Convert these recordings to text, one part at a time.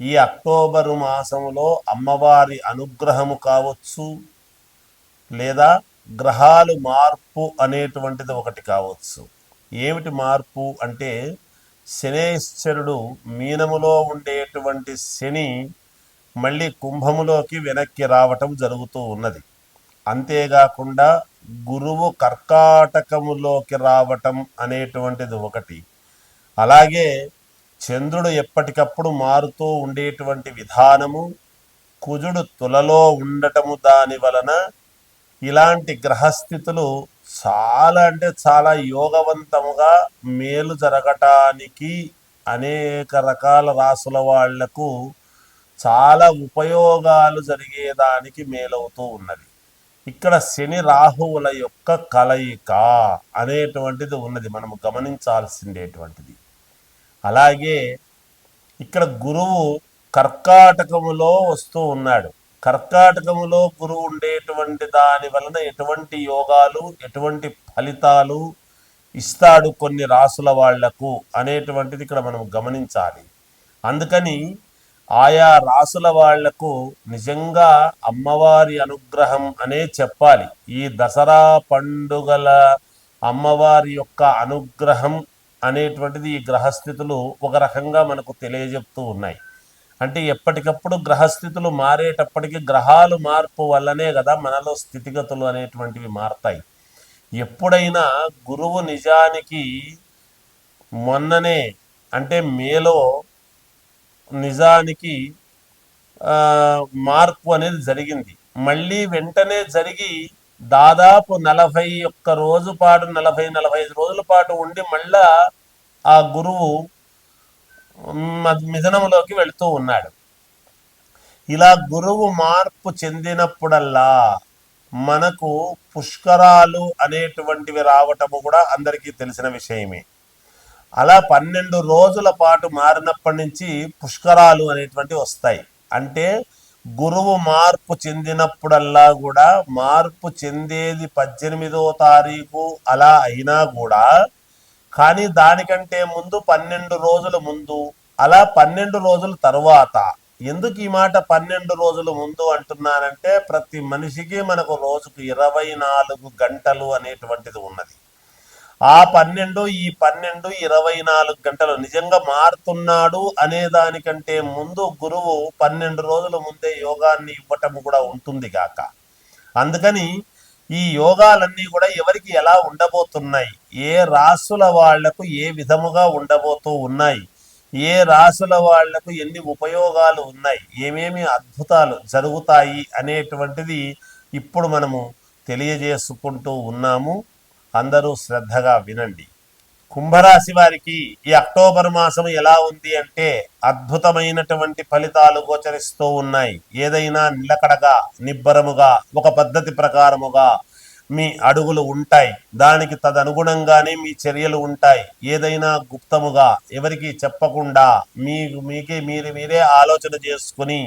ఈ అక్టోబరు మాసంలో అమ్మవారి అనుగ్రహము కావచ్చు లేదా గ్రహాలు మార్పు అనేటువంటిది ఒకటి కావచ్చు. ఏమిటి మార్పు అంటే శనేశ్వరుడు మీనములో ఉండేటువంటి శని మళ్ళీ కుంభములోకి వెనక్కి రావటం జరుగుతూ ఉన్నది. అంతేకాకుండా గురువు కర్కాటకములోకి రావటం అనేటువంటిది ఒకటి. అలాగే చంద్రుడు ఎప్పటికప్పుడు మారుతూ ఉండేటువంటి విధానము కుజుడు తులలో ఉండటము దాని వలన ఇలాంటి గ్రహస్థితులు చాలా అంటే చాలా యోగవంతముగా మేలు జరగటానికి అనేక రకాల రాసుల వాళ్ళకు చాలా ఉపయోగాలు జరిగేదానికి మేలవుతూ ఉన్నది. ఇక్కడ శని రాహువుల యొక్క కలయిక అనేటువంటిది ఉన్నది. మనము గమనించాల్సిందేటువంటిది అలాగే ఇక్కడ గురువు కర్కాటకములో వస్తూ ఉన్నాడు. కర్కాటకములో గురువు ఉండేటువంటి దాని వలన ఎటువంటి యోగాలు ఎటువంటి ఫలితాలు ఇస్తాడు కొన్ని రాసుల వాళ్ళకు అనేటువంటిది ఇక్కడ మనం గమనించాలి. అందుకని ఆయా రాసుల వాళ్ళకు నిజంగా అమ్మవారి అనుగ్రహం అనే చెప్పాలి. ఈ దసరా పండుగల అమ్మవారి యొక్క అనుగ్రహం అనేటువంటిది ఈ గ్రహస్థితులు ఒక రకంగా మనకు తెలియజెప్తూ ఉన్నాయి. అంటే ఎప్పటికప్పుడు గ్రహస్థితులు మారేటప్పటికి గ్రహాలు మార్పు వల్లనే కదా మనలో స్థితిగతులు అనేటువంటివి మారతాయి. ఎప్పుడైనా గురువు నిజానికి మొన్ననే అంటే మేలో నిజానికి మార్పు అనేది జరిగింది. మళ్ళీ వెంటనే జరిగి దాదాపు నలభై ఒక్క రోజు పాటు నలభై నలభై ఐదు రోజుల పాటు ఉండి మళ్ళా ఆ గురువు మిథనంలోకి వెళుతూ ఉన్నాడు. ఇలా గురువు మార్పు చెందినప్పుడల్లా మనకు పుష్కరాలు అనేటువంటివి రావటము కూడా అందరికీ తెలిసిన విషయమే. అలా పన్నెండు రోజుల పాటు మారినప్పటి నుంచి పుష్కరాలు అనేటువంటివి వస్తాయి. అంటే గురువు మార్పు చెందినప్పుడల్లా కూడా మార్పు చెందేది పద్దెనిమిదో తారీఖు అలా అయినా కూడా కానీ దానికంటే ముందు పన్నెండు రోజుల ముందు అలా పన్నెండు రోజుల తరువాత ఎందుకు ఈ మాట పన్నెండు రోజుల ముందు అంటున్నానంటే ప్రతి మనిషికి మనకు రోజుకు ఇరవై నాలుగు గంటలు అనేటువంటిది ఉన్నది. ఆ పన్నెండు ఈ పన్నెండు ఇరవై నాలుగు గంటలు నిజంగా మారుతున్నాడు అనే దానికంటే ముందు గురువు పన్నెండు రోజుల ముందే యోగాన్ని ఇవ్వటం కూడా ఉంటుంది గాక. అందుకని ఈ యోగాలన్నీ కూడా ఎవరికి ఎలా ఉండబోతున్నాయి? ఏ రాసుల వాళ్ళకు ఏ విధముగా ఉండబోతూ ఉన్నాయి? ఏ రాసుల వాళ్ళకు ఎన్ని ఉపయోగాలు ఉన్నాయి? ఏమేమి అద్భుతాలు జరుగుతాయి అనేటువంటిది ఇప్పుడు మనము తెలియజేసుకుంటూ ఉన్నాము. అందరూ శ్రద్ధగా వినండి. కుంభరాశి వారికి ఈ అక్టోబర్ మాసం ఎలా ఉంది అంటే అద్భుతమైనటువంటి ఫలితాలు గోచరిస్తూ ఉన్నాయి. ఏదైనా నిలకడగా నిబ్బరముగా ఒక పద్ధతి ప్రకారముగా మీ అడుగులు ఉంటాయి. దానికి తదనుగుణంగానే మీ చర్యలు ఉంటాయి. ఏదైనా గుప్తముగా ఎవరికి చెప్పకుండా మీ మీకే మీరు మీరే ఆలోచన చేసుకుని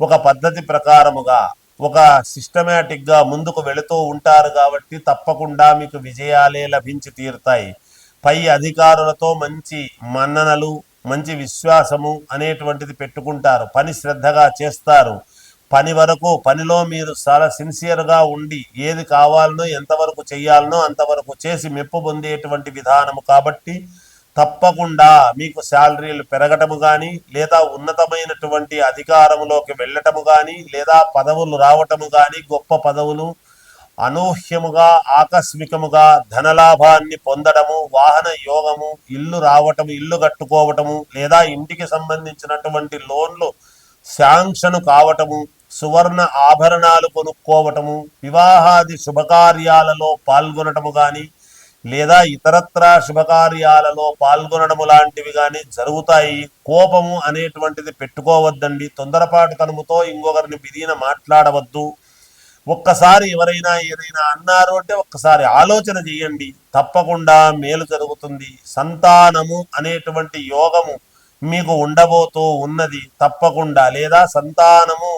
ఒక పద్ధతి ప్రకారముగా ఒక సిస్టమేటిక్గా ముందుకు వెళుతూ ఉంటారు కాబట్టి తప్పకుండా మీకు విజయాలే లభించి తీరుతాయి. పై అధికారులతో మంచి మన్ననలు మంచి విశ్వాసము అనేటువంటిది పెట్టుకుంటారు. పని శ్రద్ధగా చేస్తారు. పని వరకు పనిలో మీరు చాలా సిన్సియర్గా ఉండి ఏది కావాలనో ఎంతవరకు చేయాలనో అంతవరకు చేసి మెప్పు పొందేటువంటి విధానము కాబట్టి తప్పకుండా మీకు శాలరీలు పెరగటము కానీ లేదా ఉన్నతమైనటువంటి అధికారములోకి వెళ్ళటము కానీ లేదా పదవులు రావటము కానీ గొప్ప పదవులు అనూహ్యముగా ఆకస్మికముగా ధనలాభాన్ని పొందడము వాహన యోగము ఇల్లు రావటము ఇల్లు కట్టుకోవటము లేదా ఇంటికి సంబంధించినటువంటి లోన్లు శాంక్షన్ కావటము సువర్ణ ఆభరణాలు కొనుక్కోవటము వివాహాది శుభకార్యాలలో పాల్గొనటము కానీ లేదా ఇతరత్ర శుభకార్యాలలో పాల్గొనడము లాంటివి కానీ జరుగుతాయి. కోపము అనేటువంటిది పెట్టుకోవద్దండి. తొందరపాటు తనముతో ఇంకొకరిని బిరిగిన మాట్లాడవద్దు. ఒక్కసారి ఎవరైనా ఏదైనా అన్నారు అంటే ఒక్కసారి ఆలోచన చేయండి. తప్పకుండా మేలు జరుగుతుంది. సంతానము అనేటువంటి యోగము మీకు ఉండబోతూ ఉన్నది తప్పకుండా. లేదా సంతానము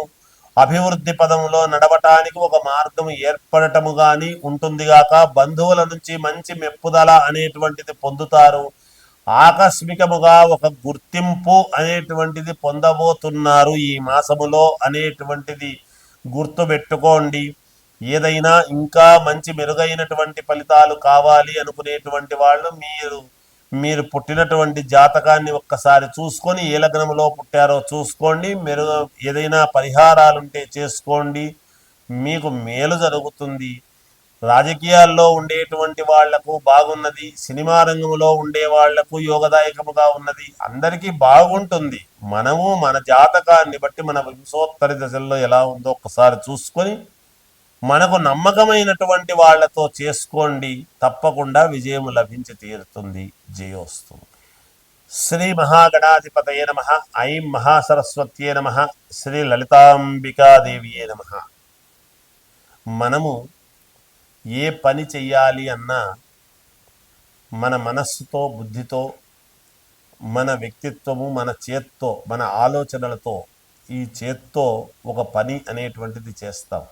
అభివృద్ధి పదంలో నడవటానికి ఒక మార్గం ఏర్పడటము గాని ఉంటుంది గాక బంధువుల నుంచి మంచి మెప్పుదల అనేటువంటిది పొందుతారు. ఆకస్మికముగా ఒక గుర్తింపు అనేటువంటిది పొందబోతున్నారు ఈ మాసములో అనేటువంటిది గుర్తు పెట్టుకోండి. ఏదైనా ఇంకా మంచి మెరుగైనటువంటి ఫలితాలు కావాలి అనుకునేటువంటి వాళ్ళు మీరు. మీరు పుట్టినటువంటి జాతకాన్ని ఒక్కసారి చూసుకొని ఏ లగ్నంలో పుట్టారో చూసుకోండి. మీరు ఏదైనా పరిహారాలుంటే చేసుకోండి. మీకు మేలు జరుగుతుంది. రాజకీయాల్లో ఉండేటువంటి వాళ్ళకు బాగున్నది. సినిమా రంగంలో ఉండే వాళ్ళకు యోగదాయకముగా ఉన్నది. అందరికీ బాగుంటుంది. మనము మన జాతకాన్ని బట్టి మన వింశోత్తర దశల్లో ఎలా ఉందో ఒక్కసారి చూసుకొని మనకు నమ్మకమైనటువంటి వాళ్ళతో చేసుకోండి తప్పకుండా విజయం లభించి తీరుతుంది. జయోస్తు. శ్రీ మహాగణాధిపతయే నమ. ఐం మహాసరస్వత్యే నమ. శ్రీ లలితాంబికాదేవియే నమ. మనము ఏ పని చెయ్యాలి అన్నా మన మనస్సుతో బుద్ధితో మన వ్యక్తిత్వము మన చేత్తో మన ఆలోచనలతో ఈ చేత్తో ఒక పని అనేటువంటిది చేస్తాం.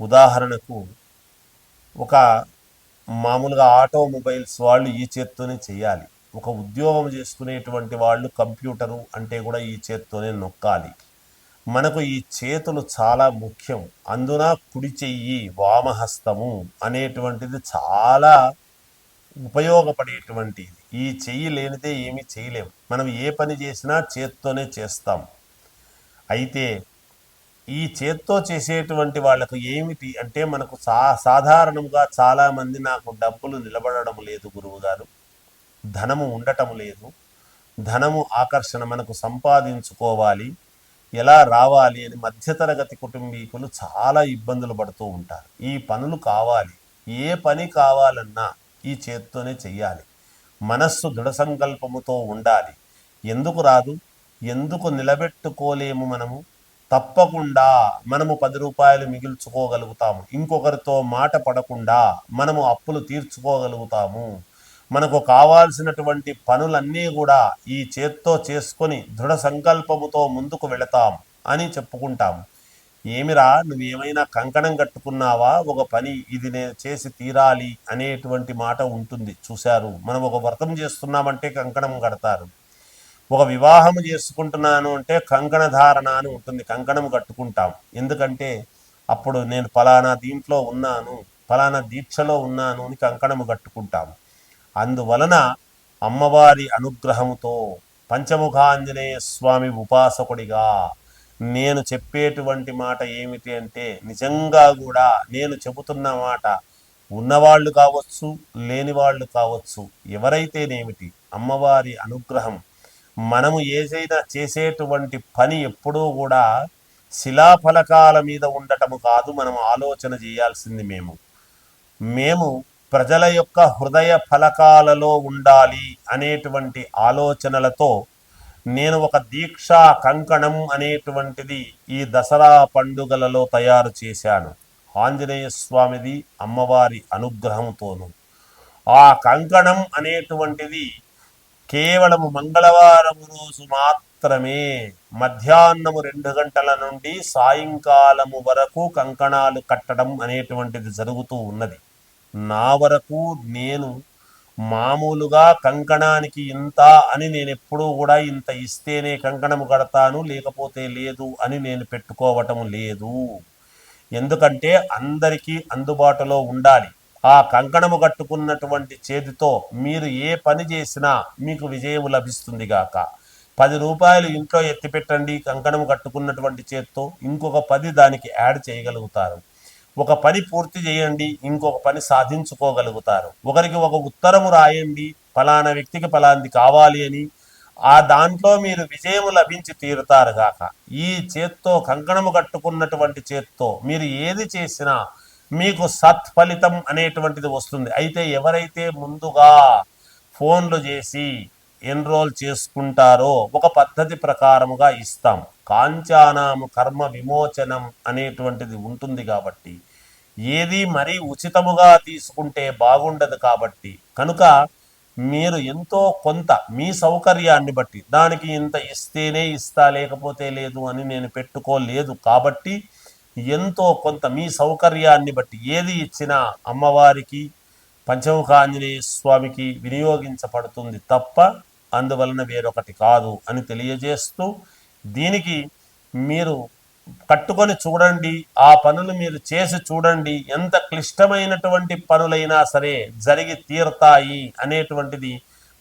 ఉదాహరణకు ఒక మామూలుగా ఆటోమొబైల్స్ వాళ్ళు ఈ చేత్తోనే చేయాలి. ఒక ఉద్యోగం చేసుకునేటువంటి వాళ్ళు కంప్యూటరు అంటే కూడా ఈ చేత్తోనే నొక్కాలి. మనకు ఈ చేతులు చాలా ముఖ్యం. అందున కుడి చెయ్యి వామహస్తము అనేటువంటిది చాలా ఉపయోగపడేటువంటిది. ఈ చెయ్యి లేనిదే ఏమీ చేయలేము మనం ఏ పని చేసినా చేత్తోనే చేస్తాం. అయితే ఈ చేత్తో చేసేటువంటి వాళ్ళకు ఏమిటి అంటే మనకు సా సాధారణంగా చాలామంది నాకు డబ్బులు నిలబడడం లేదు గురువుగారు. ధనము ఉండటం లేదు. ధనము ఆకర్షణ మనకు సంపాదించుకోవాలి. ఎలా రావాలి అని మధ్యతరగతి కుటుంబీకులు చాలా ఇబ్బందులు పడుతూ ఉంటారు. ఈ పనులు కావాలి. ఏ పని కావాలన్నా ఈ చేత్తోనే చెయ్యాలి. మనస్సు దృఢ సంకల్పముతో ఉండాలి. ఎందుకు రాదు? ఎందుకు నిలబెట్టుకోలేము మనము? తప్పకుండా మనము పది రూపాయలు మిగిల్చుకోగలుగుతాము. ఇంకొకరితో మాట పడకుండా మనము అప్పులు తీర్చుకోగలుగుతాము. మనకు కావాల్సినటువంటి పనులన్నీ కూడా ఈ చేత్తో చేసుకొని దృఢ సంకల్పముతో ముందుకు వెళతాం అని చెప్పుకుంటాం ఏమిరా నువ్వేమైనా కంకణం కట్టుకున్నావా? ఒక పని ఇది నేను చేసి తీరాలి అనేటువంటి మాట ఉంటుంది. చూశారు? మనం ఒక వ్రతం చేస్తున్నామంటే కంకణం కడతారు. ఒక వివాహము చేసుకుంటున్నాను అంటే కంకణ ధారణ అని ఉంటుంది. కంకణం కట్టుకుంటాం. ఎందుకంటే అప్పుడు నేను ఫలానా దీంట్లో ఉన్నాను ఫలానా దీక్షలో ఉన్నాను అని కంకణము కట్టుకుంటాం. అందువలన అమ్మవారి అనుగ్రహముతో పంచముఖాంజనేయ స్వామి ఉపాసకుడిగా నేను చెప్పేటువంటి మాట ఏమిటి అంటే నిజంగా కూడా నేను చెబుతున్న మాట ఉన్నవాళ్ళు కావచ్చు లేని వాళ్ళు కావచ్చు ఎవరైతేనేమిటి? అమ్మవారి అనుగ్రహం మనము ఏదైనా చేసేటువంటి పని ఎప్పుడూ కూడా శిలాఫలకాల మీద ఉండటము కాదు మనం ఆలోచన చేయాల్సింది మేము. మేము ప్రజల యొక్క హృదయ ఫలకాలలో ఉండాలి అనేటువంటి ఆలోచనలతో నేను ఒక దీక్షా కంకణం అనేటువంటిది ఈ దసరా పండుగలలో తయారు చేశాను. ఆంజనేయ స్వామిది అమ్మవారి అనుగ్రహంతోను. ఆ కంకణం అనేటువంటిది కేవలము మంగళవారం రోజు మాత్రమే. మధ్యాహ్నము రెండు గంటల నుండి సాయంకాలము వరకు కంకణాలు కట్టడం అనేటువంటిది జరుగుతూ ఉన్నది. నా వరకు నేను మామూలుగా కంకణానికి ఇంత అని నేను ఎప్పుడూ కూడా ఇంత ఇస్తేనే కంకణము కడతాను లేకపోతే లేదు అని నేను పెట్టుకోవటం లేదు. ఎందుకంటే అందరికీ అందుబాటులో ఉండాలి. ఆ కంకణము కట్టుకున్నటువంటి చేతితో మీరు ఏ పని చేసినా మీకు విజయం లభిస్తుంది గాక. పది రూపాయలు ఇంట్లో ఎత్తిపెట్టండి కంకణము కంకణం కట్టుకున్నటువంటి చేత్తో ఇంకొక పది దానికి యాడ్ చేయగలుగుతారు. ఒక పని పూర్తి చేయండి ఇంకొక పని సాధించుకోగలుగుతారు. ఒకరికి ఒక ఉత్తరము రాయండి ఫలానా వ్యక్తికి ఫలాంది కావాలి అని ఆ దాంట్లో మీరు విజయము లభించి తీరుతారు గాక. ఈ చేత్తో కంకణము కట్టుకున్నటువంటి చేత్తో మీరు ఏది చేసినా మీకు సత్ఫలితం అనేటువంటిది వస్తుంది. అయితే ఎవరైతే ముందుగా ఫోన్లు చేసి ఎన్రోల్ చేసుకుంటారో ఒక పద్ధతి ప్రకారముగా ఇస్తాం. కాంచానాము కర్మ విమోచనం అనేటువంటిది ఉంటుంది కాబట్టి ఏది మరీ ఉచితముగా తీసుకుంటే బాగుండదు కాబట్టి కనుక మీరు ఎంతో కొంత మీ సౌకర్యాన్ని బట్టి దానికి ఇంత ఇస్తేనే ఇస్తా లేకపోతే లేదు అని నేను పెట్టుకోలేదు కాబట్టి ఎంతో కొంత మీ సౌకర్యాన్ని బట్టి ఏది ఇచ్చినా అమ్మవారికి పంచముఖ ఆంజనేయ స్వామికి వినియోగించబడుతుంది తప్ప అందువలన వేరొకటి కాదు అని తెలియజేస్తూ దీనికి మీరు కట్టుకొని చూడండి ఆ పనులు మీరు చేసి చూడండి ఎంత క్లిష్టమైనటువంటి పనులైనా సరే జరిగి తీరతాయి అనేటువంటిది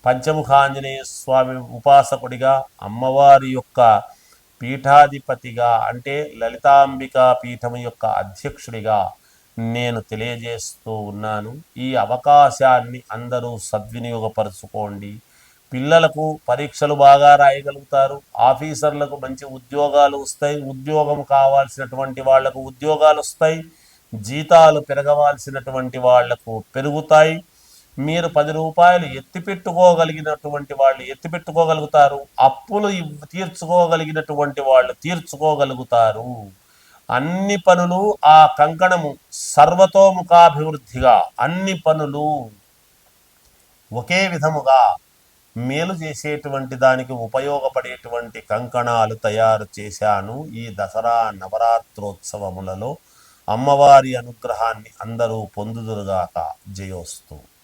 పంచముఖాంజనేయ స్వామి ఉపాసకుడిగా అమ్మవారి యొక్క పీఠాధిపతిగా అంటే లలితాంబిక పీఠం యొక్క అధ్యక్షుడిగా నేను తెలియజేస్తూ ఉన్నాను. ఈ అవకాశాన్ని అందరూ సద్వినియోగపరచుకోండి. పిల్లలకు పరీక్షలు బాగా రాయగలుగుతారు. ఆఫీసర్లకు మంచి ఉద్యోగాలు వస్తాయి. ఉద్యోగం కావాల్సినటువంటి వాళ్ళకు ఉద్యోగాలు వస్తాయి. జీతాలు పెరగవలసినటువంటి వాళ్ళకు పెరుగుతాయి. మీరు పది రూపాయలు ఎత్తిపెట్టుకోగలిగినటువంటి వాళ్ళు ఎత్తిపెట్టుకోగలుగుతారు అప్పులు తీర్చుకోగలిగినటువంటి వాళ్ళు తీర్చుకోగలుగుతారు. అన్ని పనులు ఆ కంకణము సర్వతోముఖాభివృద్ధిగా అన్ని పనులు ఒకే విధముగా మేలు చేసేటువంటి దానికి ఉపయోగపడేటువంటి కంకణాలు తయారు చేశాను ఈ దసరా నవరాత్రోత్సవములలో. అమ్మవారి అనుగ్రహాన్ని అందరూ పొందుదురుగాక. జయోస్తు.